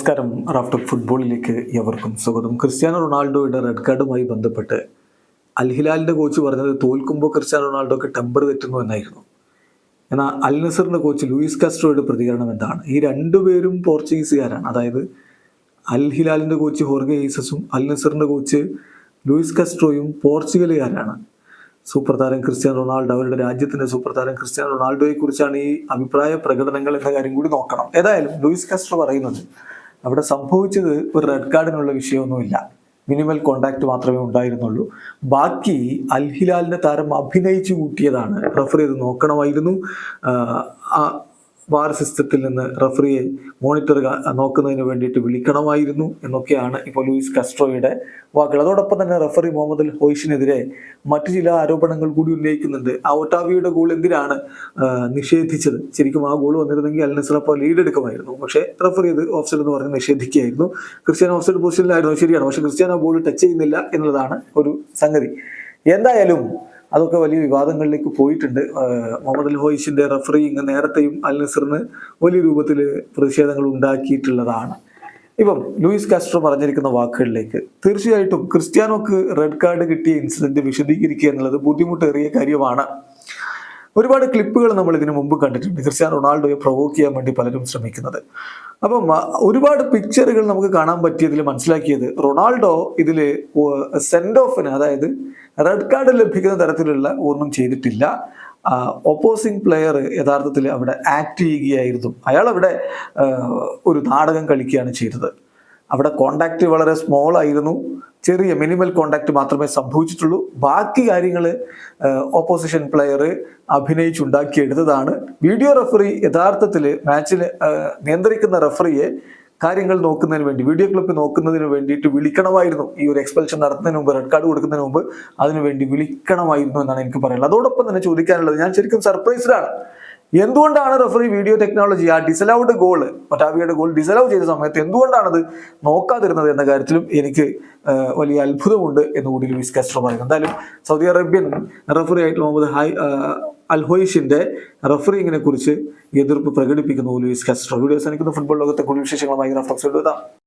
നമസ്കാരം. റാഫ്റ്റർ ഫുട്ബോളിലേക്ക് എവർക്കും സ്വാഗതം. ക്രിസ്ത്യാനോ റൊണാൾഡോയുടെ റെഡ് കാർഡുമായി ബന്ധപ്പെട്ട് അൽഹിലാലിന്റെ കോച്ച് പറഞ്ഞത് തോൽക്കുമ്പോൾ ക്രിസ്ത്യാനോ റൊണാൾഡോക്ക് ടെമ്പർ തെറ്റുന്നു എന്നായിരുന്നു. എന്നാൽ അൽ നസറിന്റെ കോച്ച് ലൂയിസ് കാസ്ട്രോയുടെ പ്രതികരണം എന്താണ്? ഈ രണ്ടുപേരും പോർച്ചുഗീസുകാരാണ്. അതായത് അൽ ഹിലാലിന്റെ കോച്ച് ഹോർഗെ ഈസസും അൽ നസറിന്റെ കോച്ച് ലൂയിസ് കാസ്ട്രോയും പോർച്ചുഗലുകാരാണ്. സൂപ്പർ താരം ക്രിസ്ത്യാനോ റൊണാൾഡോ അവരുടെ രാജ്യത്തിന്റെ സൂപ്പർ താരം ക്രിസ്ത്യാനോ റൊണാൾഡോയെ കുറിച്ചാണ് ഈ അഭിപ്രായ പ്രകടനങ്ങൾ എന്ന കാര്യം കൂടി നോക്കണം. ഏതായാലും ലൂയിസ് കാസ്ട്രോ പറയുന്നത് അവിടെ സംഭവിച്ചത് ഒരു റെഡ് കാർഡിനുള്ള വിഷയമൊന്നുമില്ല. മിനിമൽ കോണ്ടാക്ട് മാത്രമേ ഉണ്ടായിരുന്നുള്ളൂ. ബാക്കി അൽഹിലാലിന്റെ താരം അഭിനയിച്ചു കൂട്ടിയതാണ്. റഫറി ഇത് നോക്കണമായിരുന്നു. വാർ സിസ്റ്റത്തിൽ നിന്ന് റഫറിയെ മോണിറ്റർ നോക്കുന്നതിന് വേണ്ടിയിട്ട് വിളിക്കണമായിരുന്നു എന്നൊക്കെയാണ് ഇപ്പോൾ ലൂയിസ് കസ്ട്രോയുടെ വാക്കുകൾ. അതോടൊപ്പം തന്നെ റഫറി മുഹമ്മദ് അൽ ഹോയിഷിനെതിരെ മറ്റു ചില ആരോപണങ്ങൾ കൂടി ഉന്നയിക്കുന്നുണ്ട്. ആ ഒട്ടാവിയുടെ ഗോൾ എന്തിനാണ് നിഷേധിച്ചത്? ശരിക്കും ആ ഗോൾ വന്നിരുന്നെങ്കിൽ അൽ നസർ ലീഡ് എടുക്കുമായിരുന്നു. പക്ഷേ റഫറി അത് ഓഫ്സൈഡ് എന്ന് പറഞ്ഞ് നിഷേധിക്കുകയായിരുന്നു. ക്രിസ്ത്യാനോ ഓഫ്സൈഡ് പൊസിഷനിലായിരുന്നു ശരിയാണ്. പക്ഷേ ക്രിസ്ത്യാനോ ബോൾ ടച്ച് ചെയ്യുന്നില്ല എന്നുള്ളതാണ് ഒരു സംഗതി. എന്തായാലും അതൊക്കെ വലിയ വിവാദങ്ങളിലേക്ക് പോയിട്ടുണ്ട്. മുഹമ്മദ് അൽ ഹോയിഷിന്റെ റഫറിങ് നേരത്തെയും അൽ നസറിന് വലിയ രൂപത്തിൽ പ്രതിഷേധങ്ങൾ ഉണ്ടാക്കിയിട്ടുള്ളതാണ്. ഇപ്പം ലൂയിസ് കാസ്ട്രോ പറഞ്ഞിരിക്കുന്ന വാക്കുകളിലേക്ക് തീർച്ചയായിട്ടും ക്രിസ്ത്യാനോക്ക് റെഡ് കാർഡ് കിട്ടിയ ഇൻസിഡന്റ് വിശദീകരിക്കുക എന്നുള്ളത് ബുദ്ധിമുട്ടേറിയ കാര്യമാണ്. ഒരുപാട് ക്ലിപ്പുകൾ നമ്മൾ ഇതിനു മുമ്പ് കണ്ടിട്ടുണ്ട്. ക്രിസ്ത്യാനോ റൊണാൾഡോയെ പ്രൊവോക്ക് ചെയ്യാൻ വേണ്ടി പലരും ശ്രമിക്കുന്നത്. അപ്പം ഒരുപാട് പിക്ചറുകൾ നമുക്ക് കാണാൻ പറ്റിയതിൽ മനസ്സിലാക്കിയത് റൊണാൾഡോ ഇതിൽ സെൻഡ് ഓഫിന് അതായത് റെഡ് കാർഡ് ലഭിക്കുന്ന തരത്തിലുള്ള ഒന്നും ചെയ്തിട്ടില്ല. ഓപ്പോസിംഗ് പ്ലെയർ യഥാർത്ഥത്തിൽ അവിടെ ആക്ട് ചെയ്യുകയായിരുന്നു. അയാൾ അവിടെ ഒരു നാടകം കളിക്കുകയാണ് ചെയ്തത്. അവിടെ കോണ്ടാക്ട് വളരെ സ്മോൾ ആയിരുന്നു. ചെറിയ മിനിമൽ കോണ്ടാക്ട് മാത്രമേ സംഭവിച്ചിട്ടുള്ളൂ. ബാക്കി കാര്യങ്ങൾ ഓപ്പോസിഷൻ പ്ലെയർ അഭിനയിച്ചുണ്ടാക്കിയെടുത്തതാണ്. വീഡിയോ റെഫറി യഥാർത്ഥത്തിൽ മാച്ചിൽ നിയന്ത്രിക്കുന്ന റെഫറിയെ കാര്യങ്ങൾ നോക്കുന്നതിന് വേണ്ടി വീഡിയോ ക്ലിപ്പ് നോക്കുന്നതിന് വേണ്ടിയിട്ട് വിളിക്കണമായിരുന്നു. ഈ ഒരു എക്സ്പെൽഷൻ നടത്തുന്നതിന് മുമ്പ് റെഡ് കാർഡ് കൊടുക്കുന്നതിന് മുമ്പ് അതിനുവേണ്ടി വിളിക്കണമായിരുന്നു എന്നാണ് എനിക്ക് പറയുന്നത് അതോടൊപ്പം തന്നെ ചോദിക്കാനുള്ളത് ഞാൻ ശരിക്കും സർപ്രൈസ്ഡാണ് എന്തുകൊണ്ടാണ് റെഫറി വീഡിയോ ടെക്നോളജി ആ ഡിസലൗഡ് ഗോൾ പട്ടാവിയുടെ ഗോൾ ഡിസലൌ ചെയ്ത സമയത്ത് എന്തുകൊണ്ടാണത് നോക്കാതിരുന്നത് എന്ന കാര്യത്തിലും എനിക്ക് വലിയ അത്ഭുതമുണ്ട് എന്ന് കൂടി ലൂയിസ് കാസ്ട്രോ പറയുന്നു. എന്തായാലും സൗദി അറേബ്യൻ റെഫറി ആയിട്ട് മുഹമ്മദ് ഹൈ അൽഹോയിഷിന്റെ റഫറിങ്ങിനെ കുറിച്ച് എതിർപ്പ് പ്രകടിപ്പിക്കുന്നു ലൂയിസ് കാസ്ട്രോ. വീഡിയോസ് എനിക്ക് ഫുട്ബോൾ ലോകത്തെ കൂടുതൽ വിശേഷങ്ങളുമായി റഫ്ലക്സ് എഴുതാം